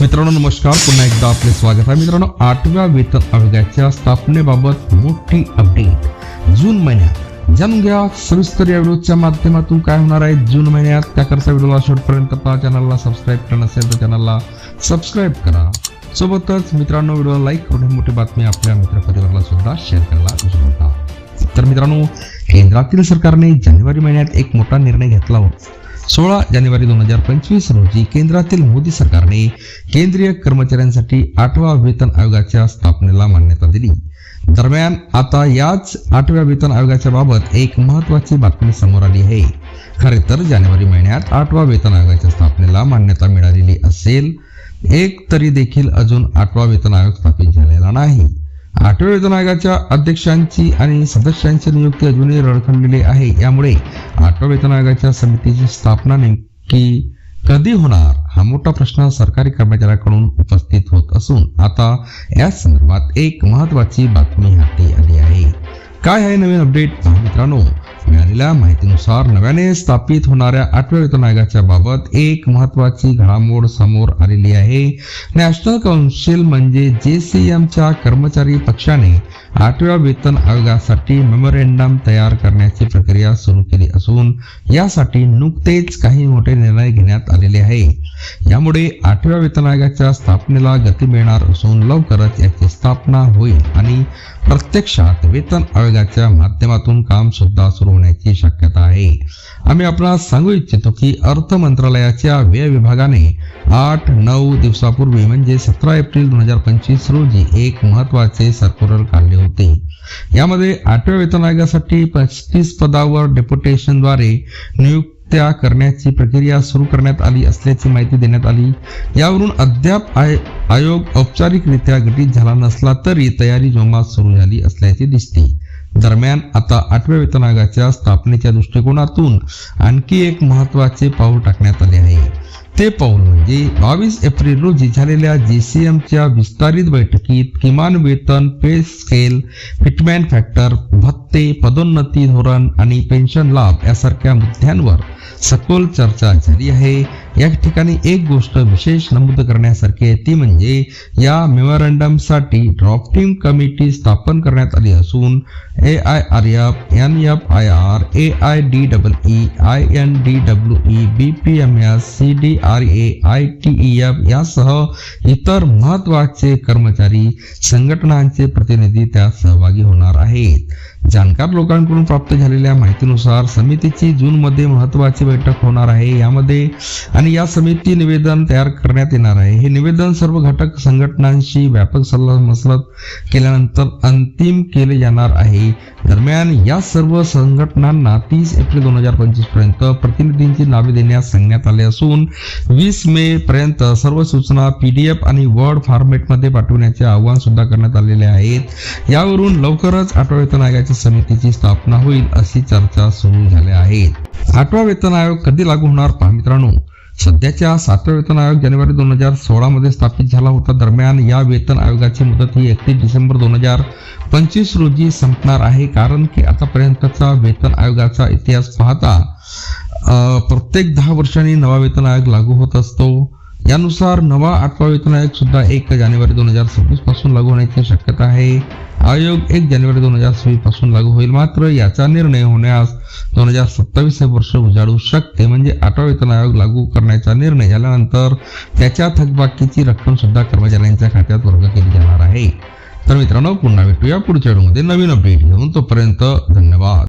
मित्रांनो नमस्कार. पुन्हा एकदा आपले स्वागत आहे. मित्रांनो आठव्या वेतन आयोगाच्या स्थापनेबाबत मोठी अपडेट जून महिन्यात जाणून घ्या सविस्तर या व्हिडिओच्या माध्यमातून काय होणार आहे? जून महिन्यात त्याकरता व्हिडिओला शेवटपर्यंत पहा. चॅनलला सबस्क्राईब करा नसेल तर चॅनलला सबस्क्राईब करा. सोबतच मित्रांनो व्हिडिओला लाईक करून मोठी बातमी आपल्या मित्रपरिवाराला सुद्धा शेअर करायला विसरू नका. तर मित्रांनो केंद्रातील सरकारने जानेवारी महिन्यात एक मोठा निर्णय घेतला होता. सोळा जानेवारी दोन हजार पंचवीस रोजी केंद्रातील मोदी सरकारने केंद्रीय कर्मचाऱ्यांसाठी आठवा वेतन आयोगाच्या स्थापनेला मान्यता दिली. दरम्यान आता याच आठव्या वेतन आयोगाच्या बाबत एक महत्वाची बातमी समोर आली आहे. खरे तर जानेवारी महिन्यात आठवा वेतन आयोगाच्या स्थापनेला मान्यता मिळालेली असेल एक तरी देखील अजून आठवा वेतन आयोग स्थापित झालेला नाही. आठव्या वेतन आयोगाच्या अध्यक्षांची आणि सदस्यांची नियुक्ती अजूनही रडखंडलेली आहे. यामुळे आठव्या वेतन आयोगाच्या समितीची स्थापना नेमकी कधी होणार हा मोठा प्रश्न सरकारी कर्मचाऱ्यांकडून उपस्थित होत असून आता या संदर्भात एक महत्वाची बातमी हाती आली आहे. काय आहे नवीन अपडेट? मित्रांनो मिळालेल्या माहितीनुसार नव्याने स्थापित होणाऱ्या आठव्या वेतन आयोगाच्या बाबत एक महत्वाची घडामोड समोर आलेली आहे. नॅशनल काउन्सिल म्हणजे जे सी एमच्या कर्मचारी पक्षाने आठव्या वेतन आयोगासाठी मेमोरेंडम तयार करण्याची प्रक्रिया सुरू केली असून यासाठी नुकतेच काही मोठे निर्णय घेण्यात आलेले आहे. यामुळे आठव्या वेतन आयोगाच्या स्थापनेला गती मिळणार असून लवकरच याची स्थापना होईल आणि प्रत्यक्षात वेतन आयोगाच्या माध्यमातून काम सुद्धा सुरू होण्याची शक्यता आहे. आम्ही आपणास सांगू इच्छितो की अर्थ मंत्रालयाच्या व्यय विभागाने आठ नऊ दिवसापूर्वी म्हणजे सतरा एप्रिल दोन हजार पंचवीस रोजी एक महत्त्वाचे सर्क्युलर काढले होते. यामध्ये आठव्या वेतन आयोगासाठी पस्तीस पदावर डेप्युटेशनद्वारे नियुक्त्या करण्याची प्रक्रिया सुरू करण्यात आली असल्याची माहिती देण्यात आली. यावरून अद्याप आय आयोग औपचारिकरित्या गठीत झाला नसला तरी तयारी जोमात सुरू झाली असल्याचे दिसते. दरम्यान आता आठव्या वेतन आयोगाच्या स्थापनेच्या दृष्टिकोनातून आणखी एक महत्त्वाचे पाऊल टाकण्यात आले आहे. ते पाऊल म्हणजे बावीस एप्रिल रोजी झालेल्या जी सी एमच्या विस्तारित बैठकीत किमान वेतन पे स्केल फिटमॅन फॅक्टर भत्ते पदोन्नती धोरण आणि पेन्शन लाभ यासारख्या मुद्द्यांवर सखोल चर्चा झाली आहे. या ठिकाणी एक गोष्ट विशेष नमूद करण्यासारखी आहे ती म्हणजे या मेमोरंडमसाठी ड्राफ्टिंग कमिटी स्थापन करण्यात आली असून A I R F N F I R A I D double E I N D W E B P M S C D R A I T E F यासह इतर महत्त्वाचे कर्मचारी संघटनांचे प्रतिनिधी त्यात सहभागी होणार आहेत. जाणकार लोकांकडून प्राप्त झालेल्या माहितीनुसार समितीची जूनमध्ये महत्वाची बैठक होणार आहे. यामध्ये आणि या समिती निवेदन तयार करण्यात येणार आहे. हे निवेदन सर्व घटक संघटनांशी व्यापक सल्ला मसलत केल्यानंतर अंतिम केले जाणार आहे. दरम्यान या सर्व संघटनांना तीस एप्रिल दोन हजार पंचवीसपर्यंत प्रतिनिधींची नावे देण्यास सांगण्यात आले असून वीस मे पर्यंत सर्व सूचना पीडीएफ आणि वर्ड फॉर्मेटमध्ये पाठवण्याचे आवाहन सुद्धा करण्यात आलेले आहेत. यावरून लवकरच आठवा वेतन समितीची स्थापना होईल अशी चर्चा सुरू झाल्या आहेत आठवा वेतन आयोग कधी लागू होणार पहा मित्रांनो. सध्याच्या सातव्या वेतन आयोग जानेवारी दोन हजार सोळा मध्ये स्थापित झाला होता. दरम्यान या वेतन आयोगाची मुदत ही एकतीस डिसेंबर दोन हजार पंचवीस रोजी संपणार आहे. कारण की आतापर्यंतचा वेतन आयोगाचा इतिहास पाहता प्रत्येक दहा वर्षांनी नवा वेतन आयोग लागू होत असतो. यानुसार नवा आठवा वेतन आयोग सुद्धा एक जानेवारी दोन हजार सव्वीसपासून लागू होण्याची शक्यता आहे. आयोग एक जानेवारी दोन हजार सव्वीसपासून लागू होईल. मात्र याचा निर्णय होण्यास दोन हजार सत्तावीस हे वर्ष उजाडू शकते. म्हणजे आठवा वेतन आयोग लागू करण्याचा निर्णय झाल्यानंतर त्याच्या थकबाकीची रक्कम सुद्धा कर्मचाऱ्यांच्या खात्यात वर्ग केली जाणार आहे. तर मित्रांनो पुन्हा भेटूया पुढच्या व्हिडिओमध्ये. नवीन अपडेट घेऊन तोपर्यंत धन्यवाद.